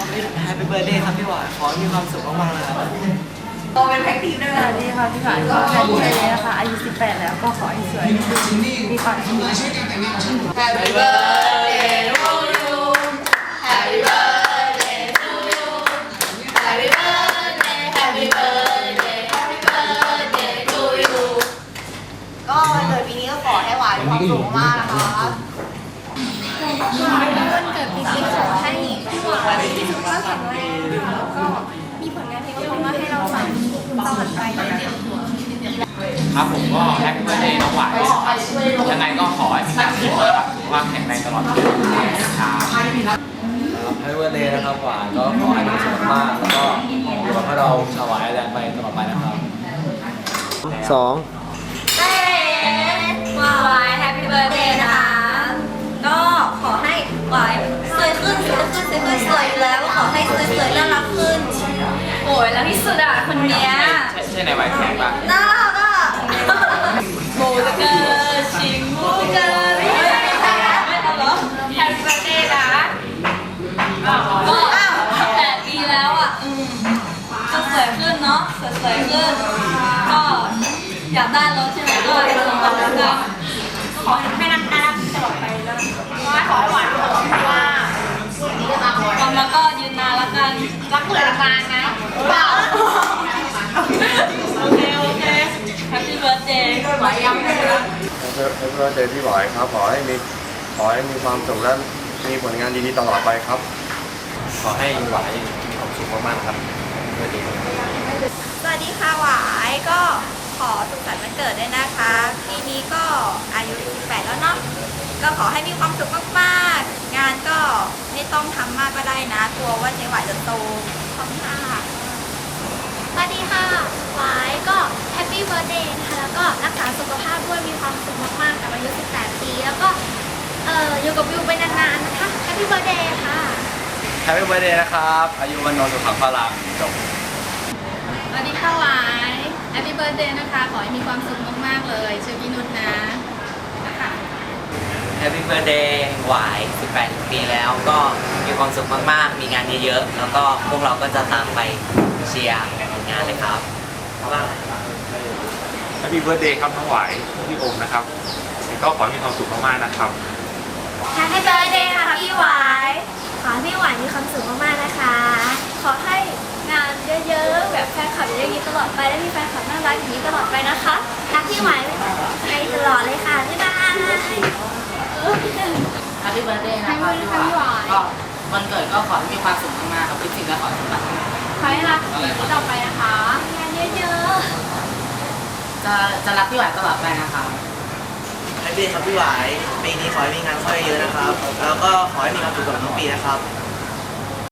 แฮปปี้เบิร์ดเดย์ครับพี่หวานขอให้มีความสุขมากๆนะครับโตเป็นแพ็กทีมด้วยสวัสดีค่ะพี่หวานก็แฮปปี้เบิร์ดเดย์นะคะอายุ 18 แล้วก็ขอให้สวยมีความสุขแฮปปี้เบิร์ดเดย์ทูยูแฮปปี้เบิร์ดเดย์ทูยูแฮปปี้เบิร์ดเดย์แฮปปี้เบิร์ดเดย์แฮปปี้เบิร์ดเดย์ทูยูก็วันเกิดปีนี้ก็ขอให้หวานมีความสุขมากนะคะ ยังไงก็ขอให้พี่การสุขภาพสุขภาพแข็งแรงตลอดไปครับแฮปปี้เบิร์ดเดย์นะครับหวานก็ขอให้มีสุขภาพแล้วก็อยู่กับพวกเราชาวหวายแลนด์ไปตลอดไปนะครับสองเต้วายแฮปปี้เบิร์ดเดย์นะคะก็ขอให้หวายสวยขึ้นสวยขึ้นสวยขึ้นสวยอยู่แล้วก็ขอให้สวยสวยน่ารักขึ้นโอ้ยแล้วที่สุดอะคนเนี้ย สวยสวยขึ้นก็อยากได้รถใช่ไหมก็ลองมาแล้วกันขอให้น่ารักตลอดไปแล้วว่าขอหวานขอว่าความรักก็ยืนนานแล้วกันรักเหลือนานนะเปล่าโอเคโอเคแฮปปี้เบิร์ดเดย์หวายย้ำเลยนะเพื่อเพื่อเจอพี่บอยครับขอให้มีขอให้มีความสุขและมีผลงานดีๆตลอดไปครับ ขอให้หวายมีความสุขมากๆครับเบิร์ดเดย์ สวัสดีค่ะหวาย ก็ขอสุขสันต์วันเกิดด้วยนะคะ ปีนี้ก็อายุ 18 แล้วเนาะ ก็ขอให้มีความสุขมากๆ งานก็ไม่ต้องทำมากก็ได้นะ กลัวว่าเจ๊หวายจะโตขอบคุณค่ะสวัสดีค่ะหวายก็แฮปปี้เบิร์ดเดย์นะคะ แล้วก็รักษาสุขภาพด้วยมีความสุขมากๆ กับอายุ 18 ปี แล้วก็เอ่ออยู่กับวิวไปนานๆ นะคะ แฮปปี้เบิร์ดเดย์ค่ะ แฮปปี้เบิร์ดเดย์นะครับ อายุวันโนสุขังพลังจบสวัสดีค่ะหวายแฮปปี้เบิร์ดเดย์นะคะ ขอให้มีความสุขมาก ๆ เลยชื่อพี่นุชนะนะคะแฮปปี้เบ t ร์ a เดย์หวาย 18 ปีแล้วก็มีความสุขมาก ๆ มีงานเยอะๆ แล้วก็พวกเราก็จะตามไปเชียร์งานเลยครับว่าแฮปปี้เบิร์ดเดย์ครับน้องหวายพี่โอมนะครับ ก็ขอให้มีความสุขมาก ๆ นะครับแฮปปี้เบิร์ดเดย์ค่ะพี่หวาย ขอให้พี่หวายมีความสุขมาก ๆ นะคะ ขอให้งาน เยอะๆแบบแฟนคลับเยอะๆอย่างนี้ตลอดไปและมีแฟนคลับน่ารักอย่างนี้ตลอดไปนะคะรักพี่หวายไปตลอดเลยค่ะบ๊ายบายแฮปปี้เบิร์ดเดย์นะคะพี่หวานก็วันเกิดก็ขอให้มีความสุขมากๆกับพี่สิ่งและขอให้สมหวังขอให้รักสิ่งที่ต่อไปนะคะงานเยอะจะจะรักพี่หวานตลอดไปนะคะ แฮปปี้ครับพี่หวายปีนี้ขอให้มีงานเข้าเยอะๆนะครับ แล้วก็ขอให้มีความสุขกับน้องปีนะครับ